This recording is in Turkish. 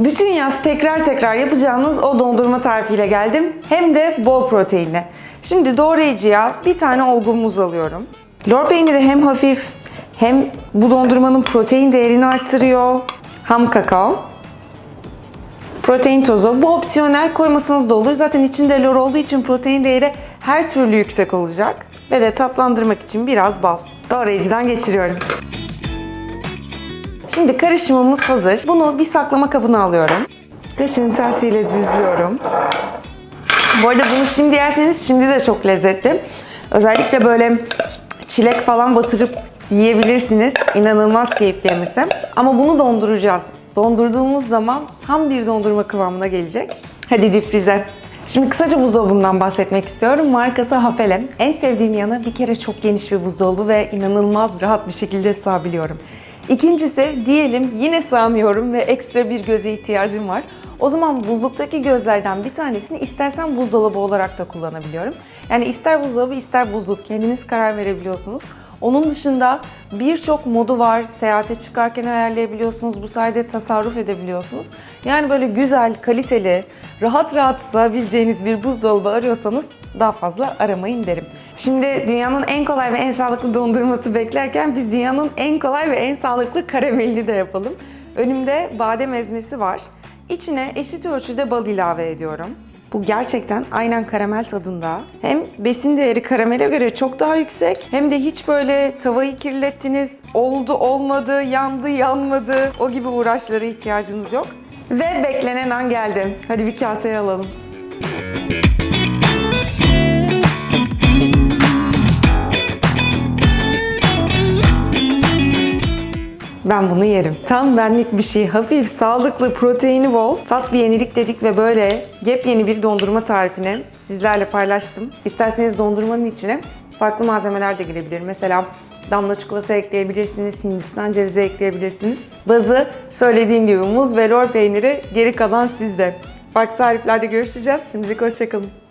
Bütün yaz tekrar tekrar yapacağınız o dondurma tarifiyle geldim. Hem de bol proteinli. Şimdi doğrayıcıya bir tane olgun muz alıyorum. Lor peyniri hem hafif hem bu dondurmanın protein değerini arttırıyor. Ham kakao. Protein tozu. Bu opsiyonel koymasanız da olur. Zaten içinde lor olduğu için protein değeri her türlü yüksek olacak. Ve de tatlandırmak için biraz bal. Doğrayıcıdan geçiriyorum. Şimdi karışımımız hazır. Bunu bir saklama kabına alıyorum. Kaşığın tersiyle düzlüyorum. Bu arada bunu şimdi yerseniz şimdi de çok lezzetli. Özellikle böyle çilek falan batırıp yiyebilirsiniz. İnanılmaz keyifli yemesi. Ama bunu donduracağız. Dondurduğumuz zaman tam bir dondurma kıvamına gelecek. Hadi difrize. Şimdi kısaca buzdolabından bahsetmek istiyorum. Markası Hafele. En sevdiğim yanı bir kere çok geniş bir buzdolabı ve inanılmaz rahat bir şekilde sığabiliyorum. İkincisi diyelim yine sığamıyorum ve ekstra bir göze ihtiyacım var. O zaman buzluktaki gözlerden bir tanesini istersen buzdolabı olarak da kullanabiliyorum. Yani ister buzdolabı ister buzluk kendiniz karar verebiliyorsunuz. Onun dışında birçok modu var. Seyahate çıkarken ayarlayabiliyorsunuz. Bu sayede tasarruf edebiliyorsunuz. Yani böyle güzel, kaliteli, rahat rahat sığabileceğiniz bir buzdolabı arıyorsanız daha fazla aramayın derim. Şimdi dünyanın en kolay ve en sağlıklı dondurması beklerken biz dünyanın en kolay ve en sağlıklı karamelini de yapalım. Önümde badem ezmesi var. İçine eşit ölçüde bal ilave ediyorum. Bu gerçekten aynen karamel tadında. Hem besin değeri karamele göre çok daha yüksek hem de hiç böyle tavayı kirlettiniz, oldu olmadı, yandı yanmadı o gibi uğraşlara ihtiyacınız yok. Ve beklenen an geldi. Hadi bir kaseye alalım. Ben bunu yerim. Tam benlik bir şey. Hafif, sağlıklı, proteini bol. Tat bir yenilik dedik ve böyle yepyeni bir dondurma tarifini sizlerle paylaştım. İsterseniz dondurmanın içine farklı malzemeler de girebilir. Mesela damla çikolata ekleyebilirsiniz, hindistan cevizi ekleyebilirsiniz. Bazı söylediğim gibi muz ve lor peyniri, geri kalan sizde. Farklı tariflerde görüşeceğiz. Şimdilik hoşçakalın.